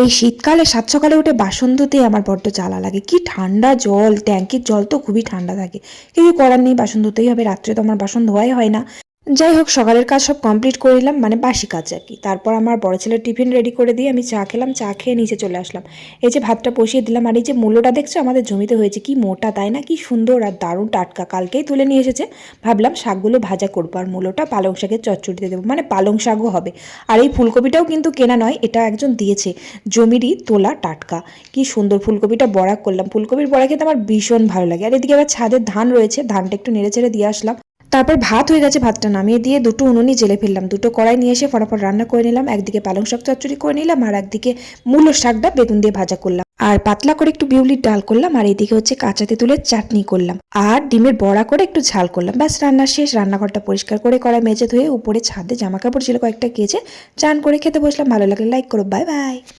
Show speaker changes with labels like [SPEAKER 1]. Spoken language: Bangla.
[SPEAKER 1] এই শীতকালে সাত সকালে উঠে বাসন ধুতে আমার বড্ড জ্বালা লাগে। কি ঠান্ডা জল, ট্যাঙ্কির জল তো খুবই ঠান্ডা থাকে। কিছু করার নেই, বাসন ধুতেই হবে। রাত্রে তো আমার বাসন ধোয়াই হয় না। যাই হোক সকালের কাজ সব কমপ্লিট করে নিলাম মানে বাসি কাজ আর কি। তারপর আমার বড় ছেলের টিফিন রেডি করে দিয়ে আমি চা খেলাম, চা খেয়ে নিচে চলে আসলাম। এই যে ভাতটা বসিয়ে দিলাম, আর এই যে মূলোটা দেখছ, আমাদের জমিতে হয়েছে কি মোটা, তাই না? কি সুন্দর আর দারুণ টাটকা, কালকেই তুলে নিয়ে এসেছে। ভাবলাম শাকগুলো ভাজা করব, আর মূলোটা পালং শাকের চচ্চড়িতে দেবো মানে পালং শাকও হবে। আর এই ফুলকপিটাও কিন্তু কেনা নয়, এটা একজন দিয়েছে। জমিরই তোলা টাটকা। কি সুন্দর ফুলকপিটা বড়া করলাম। ফুলকপির বড়া খেতে আমার ভীষণ ভালো লাগে। আর এদিকে আবার ছাদের ধান রয়েছে, ধানটা একটু নেড়ে ছেড়ে দিয়ে আসলাম। তারপর ভাত হয়ে গেছে, ভাতটা নামিয়ে দিয়ে দুটো উনুনি জেলে ফেললাম। দুটো কড়াই নিয়ে এসে ফটাফট রান্না করে নিলাম। একদিকে পালং শাক চচ্চড়ি করে নিলাম আর একদিকে মূলো শাকটা বেগুন দিয়ে ভাজা করলাম। আর পাতলা করে একটু বিউলির ডাল করলাম আর এদিকে হচ্ছে কাঁচা তেঁতুলের চাটনি করলাম। আর ডিমের বড়া করে একটু ঝাল করলাম। ব্যাস, রান্না শেষ। রান্নাঘরটা পরিষ্কার করে কড়াই মেজে ধুয়ে উপরে ছাদে জামা কাপড় ছিল কয়েকটা কেচে চান করে খেতে বসলাম। ভালো লাগলে লাইক করো। Bye bye